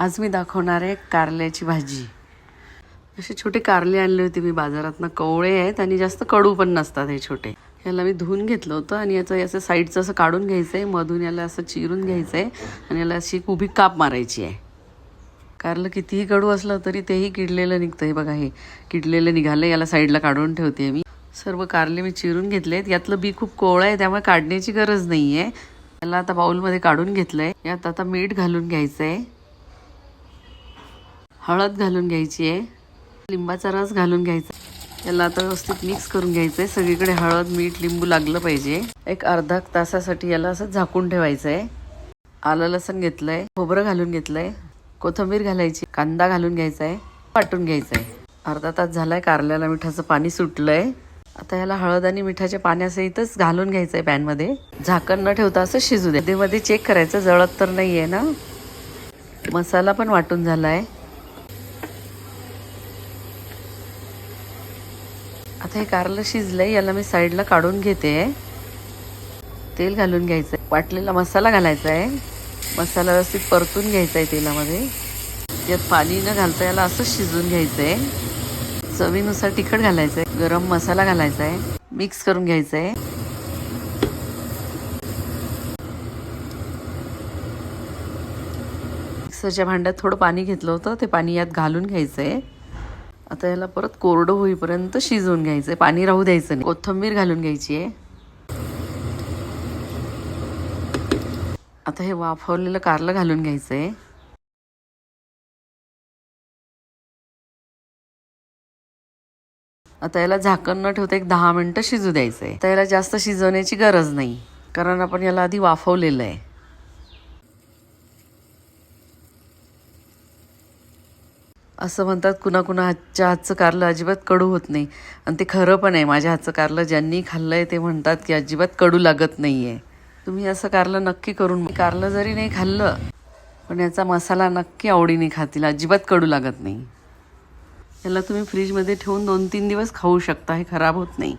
आज मी दाखवणार आहे कारल्याची भाजी. असे छोटे कारले आणले होते मी बाजारातनं. कवळे आहेत आणि जास्त कडू पण नसतात हे छोटे. याला मी धुवून घेतलं होतं आणि याचं याचं साईडचं असं काढून घ्यायचं आहे मधून याला असं चिरून घ्यायचं आहे आणि याला अशी एक उभी काप मारायची आहे. कारलं कितीही कडू असलं तरी तेही किडलेलं निघतं हे बघा हे. किडलेलं निघालं याला साईडला काढून ठेवते मी. सर्व कारले मी चिरून घेतलेत. यातलं बी खूप कोवळं आहे त्यामुळे काढण्याची गरज नाही आहे याला आता बाऊलमध्ये काढून घेतलं आहे यात आता मीठ घालून घ्यायचं आहे हळद घालून घ्यायची आहे. लिंबाचा रस घालून घ्यायचा. याला आता व्यवस्थित मिक्स करून घ्यायचं आहे सगळीकडे हळद मीठ लिंबू लागलं पाहिजे. एक अर्धा तासासाठी याला असं झाकून ठेवायचं आहे आलं लसण घेतलंय. खोबरं घालून घेतलंय. कोथिंबीर घालायची. कांदा घालून घ्यायचा आहे वाटून घ्यायचा आहे अर्धा तास झालाय. कारल्याला मिठाचं पाणी सुटलंय. आता याला हळद आणि मिठाच्या पाण्यासहितच घालून घ्यायचं आहे पॅनमध्ये. झाकण न ठेवता असं शिजू दे मध्ये चेक करायचं. जळत तर नाही आहे ना? मसाला पण वाटून झालाय. आता हे कारलं शिजलंय याला मी साईडला काढून घेते. तेल घालून घ्यायचं आहे वाटलेला मसाला घालायचा आहे मसाला व्यवस्थित परतून घ्यायचा आहे तेलामध्ये. यात पाणी न घालता याला असंच शिजून घ्यायचं आहे चवीनुसार तिखट घालायचं आहे गरम मसाला घालायचा आहे मिक्स करून घ्यायचं आहे मिक्सरच्या भांड्यात थोडं पाणी घेतलं होतं. ते पाणी यात घालून घ्यायचं आहे आता याला परत कोरडं होईपर्यंत शिजवून घ्यायचं आहे पाणी राहू द्यायचं नाही. कोथिंबीर घालून घ्यायची आहे. आता हे वाफवलेलं कारलं घालून घ्यायचं आहे आता याला झाकण न ठेवता एक दहा मिनटं शिजू द्यायचं आहे तर याला जास्त शिजवण्याची गरज नाही कारण आपण याला आधी वाफवलेलं आहे. असं म्हणतात कुणा कुणा हातच्या हातचं कारलं अजिबात कडू होत नाही. आणि ते खरं पण आहे माझ्या हातचं कारलं ज्यांनी खाल्लं आहे ते म्हणतात की अजिबात कडू लागत नाही आहे तुम्ही असं कारलं नक्की करून कारलं जरी नाही खाल्लं पण याचा मसाला नक्की आवडीने खातील अजिबात कडू लागत नाही. याला तुम्ही फ्रीजमध्ये ठेवून दोन तीन दिवस खाऊ शकता हे खराब होत नाही.